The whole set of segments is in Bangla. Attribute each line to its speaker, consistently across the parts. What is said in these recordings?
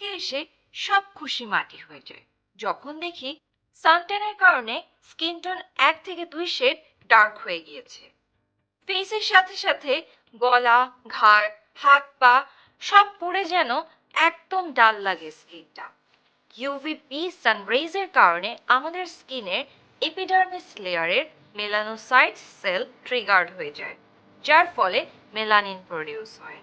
Speaker 1: থেকে এসে সব খুশি মাটি হয়ে যায়। যখন দেখি সানট্যানের কারণে স্কিন টোন এক থেকে দুই শেড ডার্ক হয়ে গিয়েছে। ফেসের সাথে সাথে গলা, ঘাড়, হাত, পা সব পুড়ে যেন একদম ডাল লাগে স্কিনটা। ইউভিপি সানরেজের কারণে আমাদের স্কিনের এপিডার্মিস লেয়ারের মেলানোসাইট সেল ট্রিগার্ড হয়ে যায়, যার ফলে মেলানিন প্রডিউস হয়।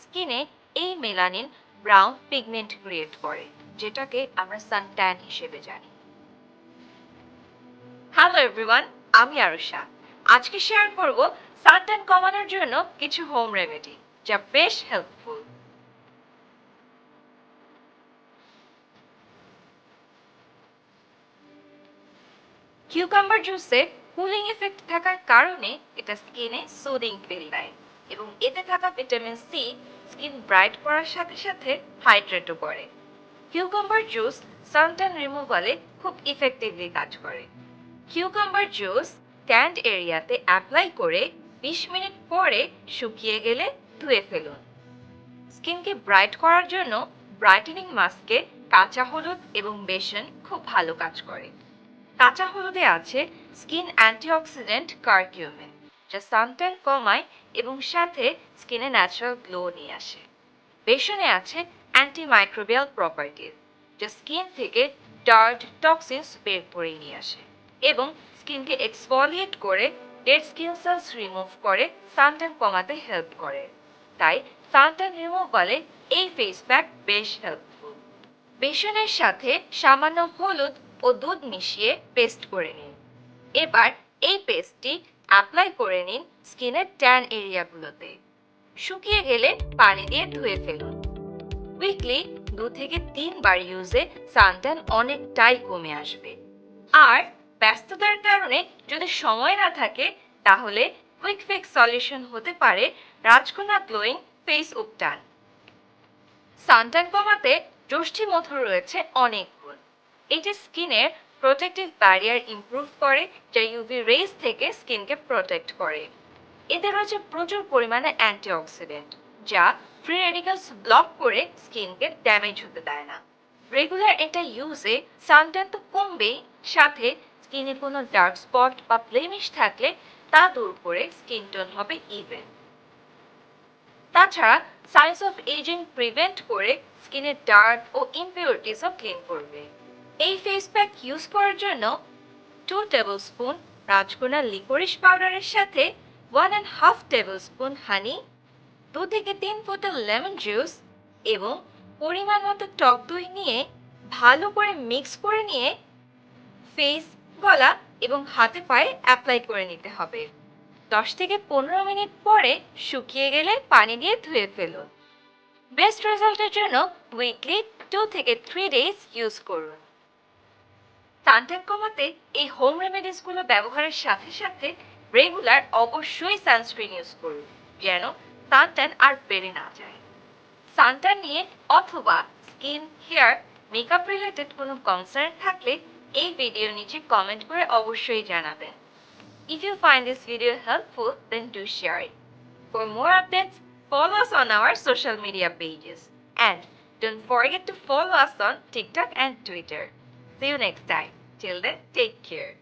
Speaker 1: স্কিনে এই মেলানিন ব্রাউন পিগমেন্ট ক্রিয়েট করে, যেটাকে আমরা সানট্যান হিসেবে জানি। হ্যালো এভরিওয়ান আমি আরুষা। আজকে শেয়ার করব সানট্যান কমানোর জন্য কিছু হোম রেমেডি যা বেশ হেল্পফুল কিউকাম্বার জুসে কুলিং এফেক্ট থাকার কারণে এটা স্কিনে সুদিং ফিল দেয়, এবং এতে থাকা ভিটামিন সি স্কিন ব্রাইট করার সাথে সাথে হাইড্রেটও করে। কিউকাম্বার জুস সানট্যান রিমুভালে খুব ইফেক্টিভলি কাজ করে। কিউকাম্বার জুস ট্যান্ড এরিয়াতে অ্যাপ্লাই করে বিশ মিনিট পরে শুকিয়ে গেলে ধুয়ে ফেলুন। স্কিনকে ব্রাইট করার জন্য ব্রাইটেনিং মাস্কে কাঁচা হলুদ এবং বেসন খুব ভালো কাজ করে। কাঁচা হলুদে আছে স্কিন অ্যান্টিঅক্সিডেন্ট কার্কিউমিন, যা সানট্যান কমায় এবং সাথে স্কিনে ন্যাচারাল গ্লো নিয়ে আসে। বেসনে আছে অ্যান্টিমাইক্রোবিয়াল প্রপার্টিজ যা স্কিন থেকে ডার্ট টক্সিনস বের করে নিয়ে আসে এবং স্কিনকে এক্সফলিয়েট করে ডেড স্কিন সেলস রিমুভ করে সানট্যান কমাতে হেল্প করে। তাই সানট্যান রিমুভালে এই ফেস প্যাক বেশ হেল্পফুল বেসনের সাথে সামান্য হলুদ ও দুধ মিশিয়ে পেস্ট করে নিন। এবার এই পেস্টটি অ্যাপ্লাই করে নিন স্কিনের ট্যান এরিয়াগুলোতে শুকিয়ে গেলে পানি দিয়ে ধুয়ে ফেলুন। উইকলি দু থেকে তিনবার ইউজে সানট্যান অনেকটাই কমে আসবে। আর ব্যস্ততার কারণে যদি সময় না থাকে, তাহলে কুইক ফিক্স সলিউশন হতে পারে রাজকোনা গ্লোয়িং ফেস উপটান। সানট্যান কমাতে যষ্ঠি মধু রয়েছে অনেক গুণ। এটি স্কিনের প্রোটেক্টিভ ব্যারিয়ার ইমপ্রুভ করে, যা ইউভি রেজ থেকে স্কিনকে প্রোটেক্ট করে। এতে রয়েছে প্রচুর পরিমাণে অ্যান্টিঅক্সিডেন্ট যা ফ্রি রেডিকালস ব্লক করে স্কিনকে ড্যামেজ হতে দেয় না। রেগুলার এটা ইউজে সানট্যান তো কমবেই, সাথে স্কিনে কোনো ডার্ক স্পট বা ব্লেমিশ থাকলে তা দূর করে স্কিন টোন হবে ইভেন তাছাড়া সাইন্স অফ এজিং প্রিভেন্ট করে স্কিনের ডার্ক ও ইমপিউরিটিসও ক্লিন করবে। এই ফেস প্যাক ইউজ করার জন্য two tablespoon Rajkona liquorice পাউডারের সাথে one and half tablespoon honey দু থেকে তিন বোতল লেমন জুস এবং পরিমাণ মতো টক দই নিয়ে ভালো করে মিক্স করে নিয়ে ফেস গলা এবং হাতে পায়ে অ্যাপ্লাই করে নিতে হবে। দশ থেকে পনেরো মিনিট পরে শুকিয়ে গেলে পানি দিয়ে ধুয়ে ফেলুন। বেস্ট রেজাল্টের জন্য উইকলি টু থেকে থ্রি ডেজ ইউজ করুন। টানটান কমাতে এই হোম রেমেডিসগুলো ব্যবহারের সাথে সাথে রেগুলার অবশ্যই সানস্ক্রিন ইউজ করুন, যেন টানটান আর বেড়ে না যায়। সানটান নিয়ে অথবা স্কিন হেয়ার মেকআপ রিলেটেড কোনো কনসার্ন থাকলে এই ভিডিও নিচে কমেন্ট করে অবশ্যই জানাবেন। If you find this video helpful then do share it for more updates follow us on our social media pages and don't forget to follow us on TikTok and Twitter See you next time. Till then, take care.